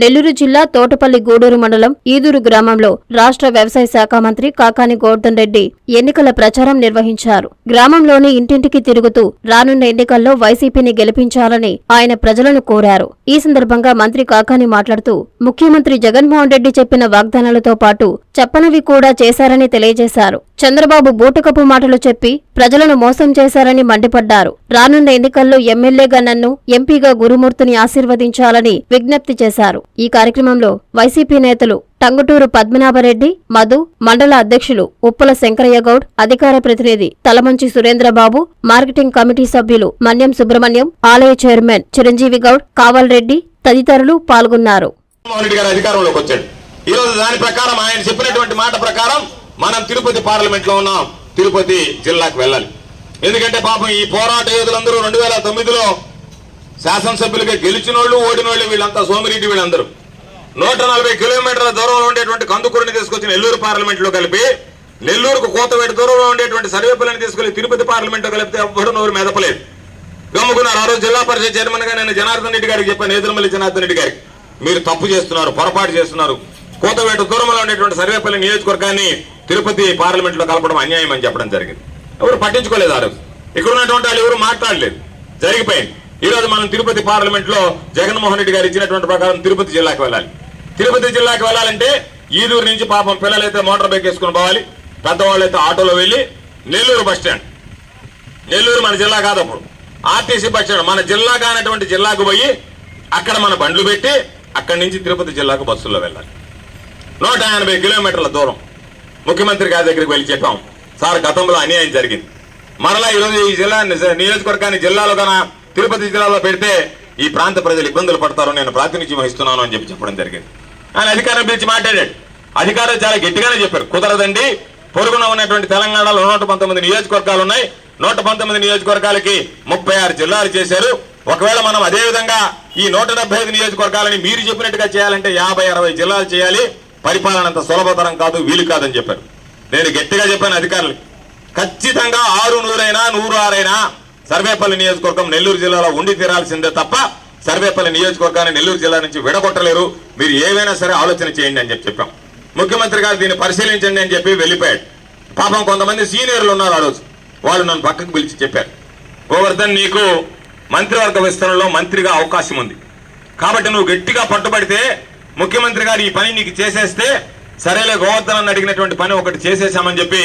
నెల్లూరు జిల్లా తోటపల్లి గూడూరు మండలం ఈదూరు గ్రామంలో రాష్ట్ర వ్యవసాయ శాఖ మంత్రి కాకాని గోర్ధన్ రెడ్డి ఎన్నికల ప్రచారం నిర్వహించారు. గ్రామంలోని ఇంటింటికి తిరుగుతూ రానున్న ఎన్నికల్లో వైసీపీని గెలిపించాలని ఆయన ప్రజలను కోరారు. ఈ సందర్భంగా మంత్రి కాకాని మాట్లాడుతూ ముఖ్యమంత్రి జగన్మోహన్ రెడ్డి చెప్పిన వాగ్దానాలతో పాటు చెప్పనవి కూడా చేశారని తెలియజేశారు. చంద్రబాబు బూటకపు మాటలు చెప్పి ప్రజలను మోసం చేశారని మండిపడ్డారు. రానున్న ఎన్నికల్లో ఎమ్మెల్యేగా నన్ను ఎంపీగా గురుమూర్తిని ఆశీర్వదించాలని విజ్ఞప్తి చేశారు. ఈ కార్యక్రమంలో వైసీపీ నేతలు టంగుటూరు పద్మనాభరెడ్డి మధు మండల అధ్యక్షులు ఉప్పల శంకరయ్య గౌడ్ అధికార ప్రతినిధి తలమంచి సురేంద్రబాబు మార్కెటింగ్ కమిటీ సభ్యులు మన్యం సుబ్రహ్మణ్యం ఆలయ చైర్మన్ చిరంజీవి గౌడ్ కావల్రెడ్డి తదితరులు పాల్గొన్నారు. ఈ రోజు దాని ప్రకారం ఆయన చెప్పినటువంటి మాట ప్రకారం మనం తిరుపతి పార్లమెంట్లో ఉన్నాం. తిరుపతి జిల్లాకు వెళ్ళాలి. ఎందుకంటే పాపం ఈ పోరాట యోధులందరూ రెండు వేల తొమ్మిదిలో శాసనసభ్యులుగా గెలిచిన వాళ్ళు ఓడిన వాళ్ళు వీళ్ళంతా సోమిరెడ్డి వీళ్ళందరూ. నూట నలభై కిలోమీటర్ల దూరంలో ఉండేటువంటి కందుకూరుని తీసుకొచ్చి నెల్లూరు పార్లమెంట్లో కలిపి నెల్లూరుకు కోతవేటి దూరంలో ఉండేటువంటి సర్వేపల్లిని తీసుకెళ్ళి తిరుపతి పార్లమెంట్లో కలిపితే ఎవ్వరు నోరు మెదపలేదు. గమ్ముకున్నారు. ఆ రోజు జిల్లా పరిషత్ చైర్మన్గా నేను జనార్దన్ రెడ్డి గారికి చెప్పాను ఎదురుమల్లి జనార్దన్ రెడ్డి గారికి. మీరు తప్పు చేస్తున్నారు పొరపాటు చేస్తున్నారు. కోతవేట దూరంలో ఉండేటువంటి సర్వేపల్లి నియోజకవర్గాన్ని తిరుపతి పార్లమెంట్లో కలపడం అన్యాయం అని చెప్పడం జరిగింది. ఎవరు పట్టించుకోలేదు ఆ రోజు. ఇక్కడ ఉన్నటువంటి వాళ్ళు ఎవరు మాట్లాడలేదు. జరిగిపోయింది. ఈ రోజు మనం తిరుపతి పార్లమెంట్లో జగన్మోహన్ రెడ్డి గారు ఇచ్చినటువంటి ప్రకారం తిరుపతి జిల్లాకు వెళ్ళాలి. తిరుపతి జిల్లాకు వెళ్ళాలంటే ఈదూరు నుంచి పాపం పిల్లలైతే మోటార్ బైక్ వేసుకుని పోవాలి. పెద్దవాళ్ళు అయితే ఆటోలో వెళ్ళి నెల్లూరు బస్ స్టాండ్. నెల్లూరు మన జిల్లా కాదు అప్పుడు. RTC bus stand. మన జిల్లా కానటువంటి జిల్లాకు పోయి అక్కడ మన బండ్లు పెట్టి అక్కడి నుంచి తిరుపతి జిల్లాకు బస్సుల్లో వెళ్ళాలి. నూట ఎనభై కిలోమీటర్ల దూరం. ముఖ్యమంత్రి గారి దగ్గరికి వెళ్ళి చెప్పాం. సార్ గతంలో అన్యాయం జరిగింది. మరలా ఈరోజు ఈ జిల్లా నియోజకవర్గాన్ని జిల్లాలో కన తిరుపతి జిల్లాలో పెడితే ఈ ప్రాంత ప్రజలు ఇబ్బందులు పడతారు నేను ప్రాతినిధ్యం వహిస్తున్నాను అని చెప్పి చెప్పడం జరిగింది. ఆయన అధికారం పిలిచి మాట్లాడాడు. అధికారులు చాలా గట్టిగానే చెప్పారు. కుదరదండి. పొరుగున ఉన్నటువంటి తెలంగాణలో నూట పంతొమ్మిది నియోజకవర్గాలు ఉన్నాయి. నూట పంతొమ్మిది నియోజకవర్గాలకి ముప్పై ఆరు జిల్లాలు చేశారు. ఒకవేళ మనం అదేవిధంగా ఈ నూట డెబ్బై ఐదు నియోజకవర్గాలని మీరు చెప్పినట్టుగా చేయాలంటే యాభై అరవై జిల్లాలు చేయాలి. పరిపాలన అంత సులభతరం కాదు వీలు కాదని చెప్పారు. నేను గట్టిగా చెప్పాను అధికారులు ఖచ్చితంగా ఆరు నూరైనా నూరు ఆరైనా సర్వేపల్లి నియోజకవర్గం నెల్లూరు జిల్లాలో ఉండి తీరాల్సిందే తప్ప సర్వేపల్లి నియోజకవర్గాన్ని నెల్లూరు జిల్లా నుంచి విడగొట్టలేరు. మీరు ఏవైనా సరే ఆలోచన చేయండి అని చెప్పి చెప్పాం. ముఖ్యమంత్రి గారు దీన్ని పరిశీలించండి అని చెప్పి వెళ్ళిపోయాడు. పాపం కొంతమంది సీనియర్లు ఉన్నారు ఆ రోజు. వాళ్ళు నన్ను పక్కకు పిలిచి చెప్పారు. గోవర్ధన్ నీకు మంత్రివర్గ విస్తరణలో మంత్రిగా అవకాశం ఉంది. కాబట్టి నువ్వు గట్టిగా పట్టుబడితే ముఖ్యమంత్రి గారు ఈ పని నీకు చేసేస్తే సరేలే గోవర్ధన్ అని అడిగినటువంటి పని ఒకటి చేసేసామని చెప్పి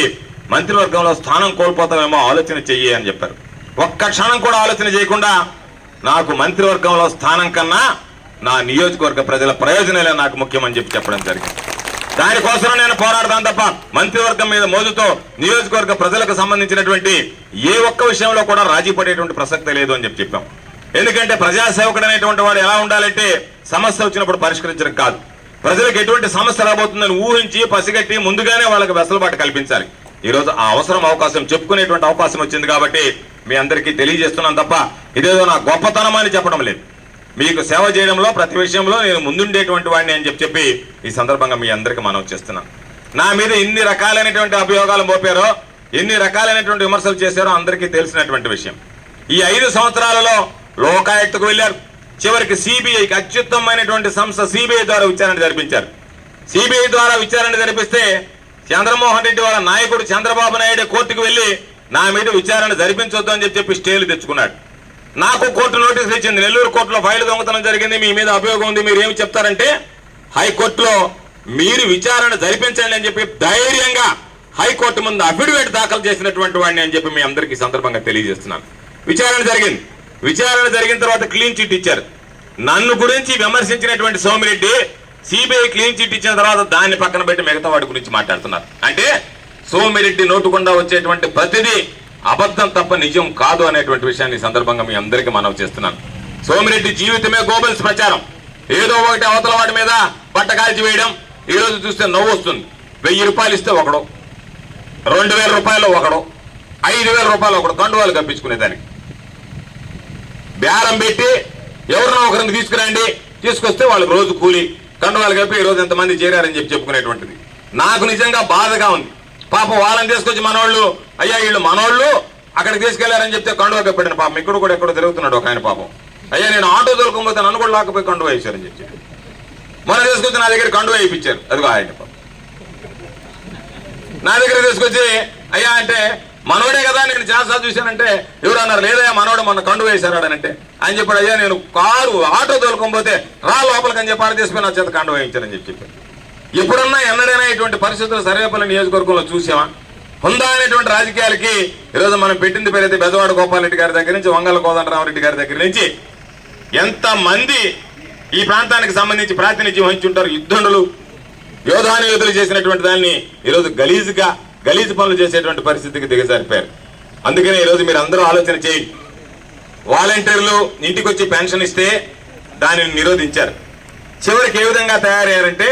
మంత్రివర్గంలో స్థానం కోల్పోతామేమో ఆలోచన చెయ్యి అని చెప్పారు. ఒక్క క్షణం కూడా ఆలోచన చేయకుండా నాకు మంత్రివర్గంలో స్థానం కన్నా నా నియోజకవర్గ ప్రజల ప్రయోజనాలే నాకు ముఖ్యమని చెప్పి చెప్పడం జరిగింది. దానికోసం నేను పోరాడతాను తప్ప మంత్రివర్గం మీద మోజుతో నియోజకవర్గ ప్రజలకు సంబంధించినటువంటి ఏ ఒక్క విషయంలో కూడా రాజీ పడేటువంటి ప్రసక్తి లేదు అని చెప్పి చెప్పాం. ఎందుకంటే ప్రజాసేవకుడు అనేటువంటి వాడు ఎలా ఉండాలంటే సమస్య వచ్చినప్పుడు పరిష్కరించడం కాదు. ప్రజలకు ఎటువంటి సమస్య రాబోతుందని ఊహించి పసిగట్టి ముందుగానే వాళ్ళకి వెసులుబాటు కల్పించాలి. ఈరోజు ఆ అవసరం అవకాశం చెప్పుకునేటువంటి అవకాశం వచ్చింది కాబట్టి మీ అందరికీ తెలియజేస్తున్నాను తప్ప ఇదేదో నా గొప్పతనం అని చెప్పడం లేదు. మీకు సేవ చేయడంలో ప్రతి విషయంలో నేను ముందుండేటువంటి వాడిని అని చెప్పి చెప్పి ఈ సందర్భంగా మీ అందరికీ మనం చేస్తున్నాను. నా మీద ఎన్ని రకాలైనటువంటి అభియోగాలు మోపారో ఎన్ని రకాలైనటువంటి విమర్శలు చేశారో అందరికీ తెలిసినటువంటి విషయం. ఈ ఐదు సంవత్సరాలలో లోకాయుక్తకు వెళ్ళారు. చివరికి సిబిఐకి అత్యుత్తమైనటువంటి సంస్థ సిబిఐ ద్వారా విచారణ జరిపించారు. సిబిఐ ద్వారా విచారణ జరిపిస్తే చంద్రమోహన్ రెడ్డి వాళ్ళ నాయకుడు చంద్రబాబు నాయుడు కోర్టుకు వెళ్ళి నా మీద విచారణ జరిపించొద్దు అని చెప్పి చెప్పి స్టేలు తెచ్చుకున్నాడు. నాకు కోర్టు నోటీసులు ఇచ్చింది. నెల్లూరు కోర్టులో ఫైల్ దొంగతనం జరిగింది. మీ మీద అభియోగం ఉంది. మీరు ఏమి చెప్తారంటే హైకోర్టులో మీరు విచారణ జరిపించండి అని చెప్పి ధైర్యంగా హైకోర్టు ముందు అఫిడవిట్ దాఖలు చేసినటువంటి వాడిని అని చెప్పి మీ అందరికీ సందర్భంగా తెలియజేస్తున్నాను. విచారణ జరిగింది. విచారణ జరిగిన తర్వాత క్లీన్ చిట్ ఇచ్చారు. నన్ను గురించి విమర్శించినటువంటి సోమిరెడ్డి సిబిఐ క్లీన్ చిట్ ఇచ్చిన తర్వాత దాన్ని పక్కన పెట్టి మిగతా వాడి గురించి మాట్లాడుతున్నారు. అంటే సోమిరెడ్డి నోటుకుండా వచ్చేటువంటి ప్రతిదీ అబద్ధం తప్ప నిజం కాదు అనేటువంటి విషయాన్ని సందర్భంగా మీ అందరికీ మనవి చేస్తున్నాను. సోమిరెడ్డి జీవితమే గోబల్స్ ప్రచారం. ఏదో ఒకటి అవతల వాడి మీద బట్ట కాల్చి వేయడం ఈ రోజు చూస్తే నవ్వు వస్తుంది. వెయ్యి రూపాయలు ఇస్తే ఒకడు రెండు వేల రూపాయలు ఒకడు ఐదు వేల రూపాయలు ఒకడు కండువాలు కప్పించుకునేదానికి. బేరం పెట్టి ఎవరినో ఒకరిని తీసుకురండి తీసుకొస్తే వాళ్ళకి రోజు కూలి. కండువాలు కప్పి ఈ రోజు ఎంతమంది చేరారని చెప్పి చెప్పుకునేటువంటిది. నాకు నిజంగా బాధగా ఉంది. పాపం వాళ్ళని తీసుకొచ్చి మనోళ్ళు అయ్యా వీళ్ళు మనోళ్ళు అక్కడికి తీసుకెళ్ళారని చెప్తే కండువా కప్పాడిన పాపం. ఇక్కడ కూడా ఎక్కడో తిరుగుతున్నాడు ఒక ఆయన పాపం. అయ్యా నేను ఆటో దొరకకపోతే నన్ను కూడా లాకపోయి కండువా వేశారని చెప్పి మొన్న తీసుకొచ్చి నా దగ్గర కండువా వేయించారు. అదిగో ఆయన పాపం. నా దగ్గర తీసుకొచ్చి అయ్యా అంటే మనోడే కదా నేను చాలాసార్లు చూశానంటే ఎవరు అన్నారు లేదయ్యా మనోడు మొన్న కండు వేశారు అంటే ఆయన చెప్పాడు అయ్యా నేను కారు ఆటో తోలుకోకపోతే రా లోపలికి అని చెప్పి ఆడదీసిపోయి నా చేత కండు వేయించారని చెప్పి ఎప్పుడన్నా ఎన్నడైనా ఇటువంటి పరిస్థితులు సర్వేపల్లి నియోజకవర్గంలో చూసామా? హుందా అనేటువంటి రాజకీయాలకి ఈరోజు మనం పెట్టింది పేరైతే బెదవాడ గోపాలరెడ్డి గారి దగ్గర నుంచి వంగల కోదండరామరెడ్డి గారి దగ్గర నుంచి ఎంతమంది ఈ ప్రాంతానికి సంబంధించి ప్రాతినిధ్యం వహించి ఉంటారు యుద్ధండులు? యోధాను యోధులు చేసినటువంటి దాన్ని ఈరోజు గలీజుగా గలీజు పనులు చేసేటువంటి పరిస్థితికి దిగజారిపోయారు. అందుకనే ఈరోజు మీరు అందరూ ఆలోచన చేయి. వాలంటీర్లు ఇంటికి వచ్చి పెన్షన్ ఇస్తే దానిని నిరోధించారు. చివరికి ఏ విధంగా తయారయ్యారంటే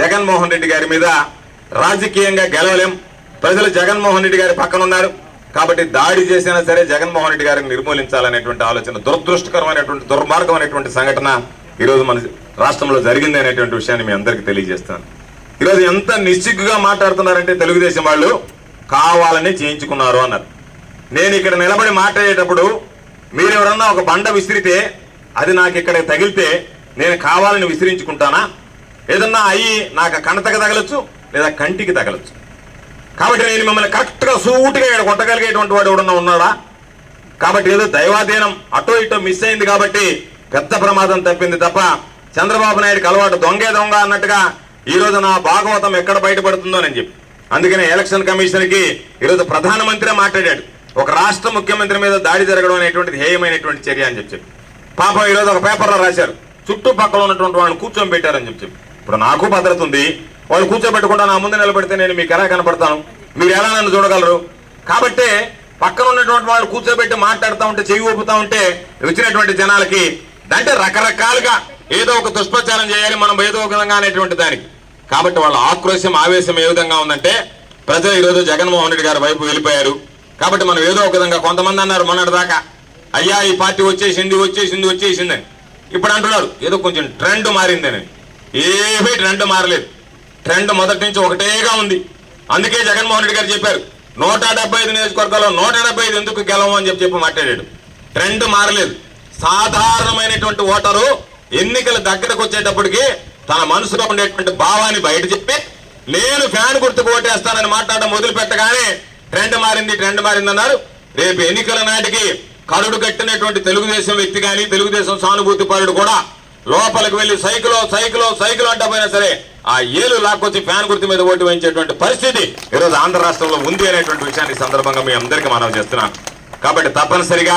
జగన్మోహన్ రెడ్డి గారి మీద రాజకీయంగా గెలవలేం. ప్రజలు జగన్మోహన్ రెడ్డి గారి పక్కన ఉన్నారు. కాబట్టి దాడి చేసినా సరే జగన్మోహన్ రెడ్డి గారిని నిర్మూలించాలనేటువంటి ఆలోచన దురదృష్టకరమైనటువంటి దుర్మార్గమైనటువంటి సంఘటన ఈరోజు మన రాష్ట్రంలో జరిగింది అనేటువంటి విషయాన్ని మీ అందరికీ తెలియజేస్తాను ఈరోజు ఎంత నిస్సిగ్గుగా మాట్లాడుతున్నారంటే తెలుగుదేశం వాళ్ళు కావాలని చేయించుకున్నారు అన్నారు. నేను ఇక్కడ నిలబడి మాట్లాడేటప్పుడు మీరు ఎవరన్నా ఒక బండ విసిరితే అది నాకు ఇక్కడ తగిలితే నేను కావాలని విసిరించుకుంటానా? ఏదన్నా అయ్యి నాకు కణతకు తగలచ్చు లేదా కంటికి తగలచ్చు. కాబట్టి నేను మిమ్మల్ని కరెక్ట్గా సూటుగా ఇక్కడ కొట్టగలిగేటువంటి వాడు ఎవడన్నా ఉన్నాడా? కాబట్టి ఏదో దైవాధీనం అటో ఇటో మిస్ అయింది కాబట్టి పెద్ద ప్రమాదం తప్పింది తప్ప చంద్రబాబు నాయుడికి అలవాటు దొంగే దొంగ అన్నట్టుగా ఈరోజు నా భాగవతం ఎక్కడ బయటపడుతుందోనని చెప్పి. అందుకనే ఎలక్షన్ కమిషన్కి ఈరోజు ప్రధానమంత్రి మాట్లాడాడు. ఒక రాష్ట్ర ముఖ్యమంత్రి మీద దాడి జరగడం అనేటువంటిది హేయమైనటువంటి చర్య అని చెప్పి పాపం ఈరోజు ఒక పేపర్లో రాశారు. చుట్టుపక్కల ఉన్నటువంటి వాళ్ళని కూర్చొని పెట్టారని చెప్పి ఇప్పుడు నాకు భద్రత ఉంది. వాళ్ళు కూర్చోబెట్టకుండా నా ముందు నిలబెడితే నేను మీకు ఎలా కనపడతాను? మీరు ఎలా నన్ను చూడగలరు? కాబట్టి పక్కన ఉన్నటువంటి వాళ్ళు కూర్చోబెట్టి మాట్లాడుతూ ఉంటే చెవి ఊపుతా ఉంటే వచ్చినటువంటి జనాలకి అంటే రకరకాలుగా ఏదో ఒక దుష్ప్రచారం చేయాలి మనం ఏదో ఒక విధంగా అనేటువంటి దానికి. కాబట్టి వాళ్ళ ఆక్రోశం ఆవేశం ఏ విధంగా ఉందంటే ప్రజలు ఈరోజు జగన్మోహన్ రెడ్డి గారి వైపు వెళ్ళిపోయారు. కాబట్టి మనం ఏదో ఒక విధంగా కొంతమంది అన్నారు మొన్నటి దాకా అయ్యా ఈ పార్టీ వచ్చేసింది వచ్చేసింది వచ్చేసిందని ఇప్పుడు అంటున్నారు ఏదో కొంచెం ట్రెండ్ మారిందని ఏమీ ట్రెండ్ మారలేదు. ట్రెండ్ మొదటి నుంచి ఒకటేగా ఉంది. అందుకే జగన్మోహన్ రెడ్డి గారు చెప్పారు నూట డెబ్బై ఐదు నియోజకవర్గాల్లో నూట డెబ్బై ఐదు ఎందుకు గెలవం అని చెప్పి చెప్పి మాట్లాడాడు. ట్రెండ్ మారలేదు. సాధారణమైనటువంటి ఓటరు ఎన్నికల దగ్గరకు వచ్చేటప్పటికి తన మనసులో ఉండేటువంటి భావాన్ని బయట చెప్పి నేను ఫ్యాన్ గుర్తుకు ఓటేస్తానని మాట్లాడడం మొదలు పెట్టగానే ట్రెండ్ మారింది ట్రెండ్ మారింది అన్నారు రేపు ఎన్నికల నాటికి కరుడు కట్టినటువంటి తెలుగుదేశం వ్యక్తి కానీ తెలుగుదేశం సానుభూతి పరుడు కూడా లోపలికి వెళ్ళి సైకిలో సైకిలో సైకిల్ అంటా పోయినా సరే ఆ ఏలు లాక్కొచ్చి ఫ్యాన్ గుర్తు మీద ఓటు వేయించేటువంటి పరిస్థితి ఈరోజు ఆంధ్ర రాష్ట్రంలో ఉంది అనేటువంటి విషయాన్ని సందర్భంగా మీ అందరికీ మనం చేస్తున్నాం కాబట్టి తప్పనిసరిగా